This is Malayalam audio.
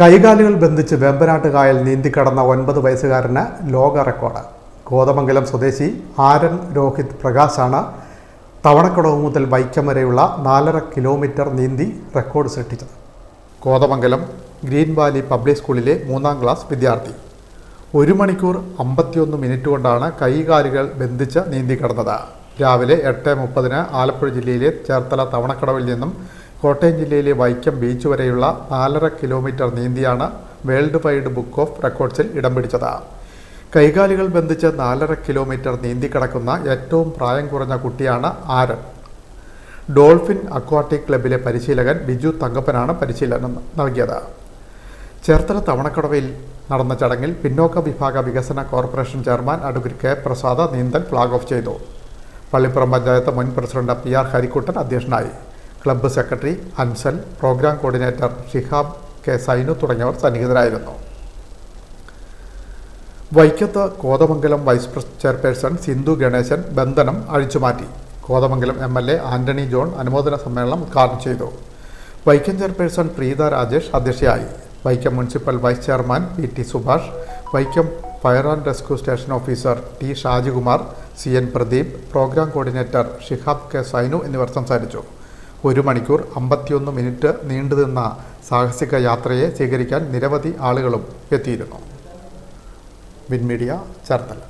കൈകാലുകൾ ബന്ധിച്ച് കായൽ നീന്തിക്കടന്ന ഒൻപത് വയസ്സുകാരന് ലോക റെക്കോർഡ്. കോതമംഗലം സ്വദേശി ആരൻ രോഹിത് പ്രകാശാണ് തവണക്കുടവ് മുതൽ വൈക്കം വരെയുള്ള നാലര കിലോമീറ്റർ നീന്തി റെക്കോർഡ് സൃഷ്ടിച്ചത്. കോതമംഗലം ഗ്രീൻ വാലി പബ്ലിക് സ്കൂളിലെ മൂന്നാം ക്ലാസ് വിദ്യാർത്ഥി. ഒരു മണിക്കൂർ അമ്പത്തിയൊന്ന് മിനിറ്റ് കൊണ്ടാണ് കൈകാലുകൾ ബന്ധിച്ച് നീന്തി കടന്നത് രാവിലെ എട്ട് മുപ്പതിന് ആലപ്പുഴ ജില്ലയിലെ ചേർത്തല തവണക്കടവിൽ നിന്നും കോട്ടയം ജില്ലയിലെ വൈക്കം ബീച്ച് വരെയുള്ള നാലര കിലോമീറ്റർ നീന്തിയാണ് വേൾഡ് വൈഡ് ബുക്ക് ഓഫ് റെക്കോർഡ്സിൽ ഇടം പിടിച്ചത്. കൈകാലുകൾ ബന്ധിച്ച് നാലര കിലോമീറ്റർ നീന്തി കിടക്കുന്ന ഏറ്റവും പ്രായം കുറഞ്ഞ കുട്ടിയാണ് ആരൻ ഡോൾഫിൻ അക്വാട്ടിക് ക്ലബിലെ പരിശീലകൻ ബിജു തങ്കപ്പനാണ് പരിശീലനം നൽകിയത്. ചേർത്തല തവണക്കടവയിൽ നടന്ന ചടങ്ങിൽ പിന്നോക്ക വിഭാഗ വികസന corporation chairman advocate K Prasad നീന്തൽ ഫ്ലാഗ് ഓഫ് ചെയ്തു. പള്ളിപ്പുറം പഞ്ചായത്ത് മുൻ പ്രസിഡന്റ് പി ആർ ഹരിക്കുട്ടൻ അധ്യക്ഷനായി. Club secretary Ansal programme coordinator Shihab K Sainu തുടങ്ങിയവർ സന്നിഹിതരായിരുന്നു. വൈക്കത്ത് കോതമംഗലം വൈസ് ചെയർപേഴ്സൺ സിന്ധു ഗണേശൻ ബന്ധനം അഴിച്ചുമാറ്റി. Kothamangalam M L A Antony John അനുമോദന സമ്മേളനം ഉദ്ഘാടനം ചെയ്തു. വൈക്കം ചെയർപേഴ്സൺ പ്രീത രാജേഷ് അധ്യക്ഷയായി. Vaikom municipal vice chairman P T Subhash Vaikom fire and rescue station officer T Shajikumar C N Pradeep programme coordinator Shihab K Sainu എന്നിവർ സംസാരിച്ചു. ഒരു മണിക്കൂർ അമ്പത്തിയൊന്ന് മിനിറ്റ് നീണ്ടുനിന്ന സാഹസിക യാത്രയെ സ്വീകരിക്കാൻ നിരവധി ആളുകളും എത്തിയിരുന്നു. വിൻമീഡിയ ചേർത്തല.